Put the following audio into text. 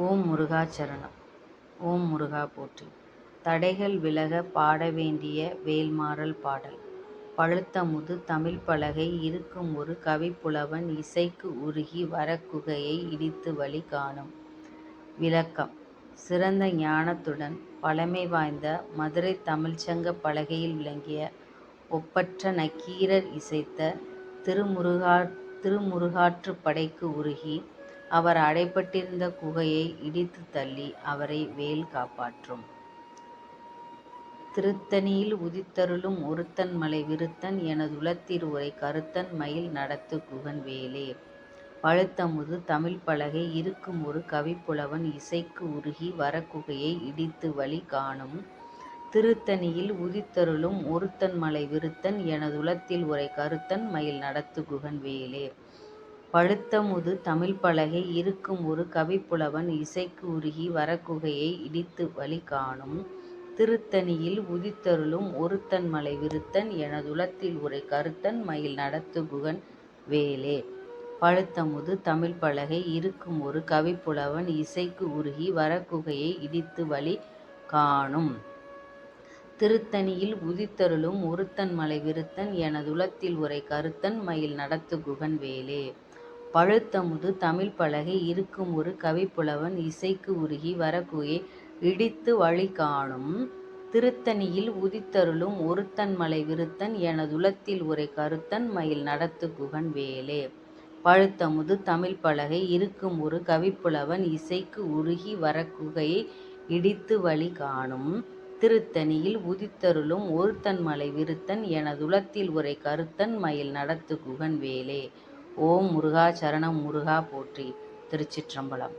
ஓம் முருகா சரணம் ஓம் முருகா போற்றி. தடைகள் விலக பாட வேண்டிய வேல்மாறல் பாடல். பழுத்தமுது தமிழ் பலகை இருக்கும் ஒரு கவிப்புலவன் இசைக்கு உருகி வரக்குகையை இடித்து வழி காணும். விளக்கம். சிறந்த ஞானத்துடன் பழமை வாய்ந்த மதுரை தமிழ்ச்சங்க பலகையில் விளங்கிய ஒப்பற்ற நக்கீரர் இசைத்த திருமுருகா திருமுருகாற்று படைக்கு உருகி அவர் அடைபட்டிருந்த குகையை இடித்து தள்ளி அவரை வேல் காப்பாற்றும். திருத்தணியில் உதித்தருளும் ஒருத்தன் மலை விருத்தன் எனதுளத்திற் உரை கருத்தன் மயில் நடத்து குகன் வேலே. பழுத்தமுது தமிழ் பலகை இருக்கும் ஒரு கவிப்புலவன் இசைக்கு உருகி வரக்குகையை இடித்து வழி காணும். திருத்தணியில் உதித்தருளும் ஒருத்தன் மலை விருத்தன் எனதுலத்தில் உரை கருத்தன் மயில் நடத்து குகன் வேலே. பழுத்தமுது தமிழ் பலகை இருக்கும் ஒரு கவிப்புலவன் இசைக்கு உருகி வரக்குகையை இடித்து வழி காணும். திருத்தணியில் உதித்தருளும் ஒருத்தன் மலை விருத்தன் எனதுளத்தில் உரை கருத்தன் மயில் நடத்து குகன் வேலே. பழுத்தமுது தமிழ் பலகை இருக்கும் ஒரு கவிப்புலவன் இசைக்கு உருகி வரக்குகையை இடித்து வழி காணும். திருத்தணியில் உதித்தருளும் ஒருத்தன் மலை விருத்தன் எனதுளத்தில் உரை கருத்தன் மயில் நடத்து குகன் வேலே. பழுத்தமுது தமிழ் பலகை இருக்கும் ஒரு கவிப்புலவன் இசைக்கு உருகி வரக்குகையை இடித்து வழி காணும். திருத்தணியில் உதித்தருளும் ஒருத்தன் மலை விருத்தன் எனதுளத்தில் உரை கருத்தன் மயில் நடத்து குகன் வேலே. பழுத்தமுது தமிழ் பலகை இருக்கும் ஒரு கவிப்புலவன் இசைக்கு உருகி வரக்குகையை இடித்து வழி காணும். திருத்தணியில் உதித்தருளும் ஒருத்தன் மலை விருத்தன் எனதுளத்தில் உரை கருத்தன் மயில் நடத்து குகன் வேலே. ஓம் முருகா சரணம் முருகா போற்றி திருச்சிற்றம்பலம்.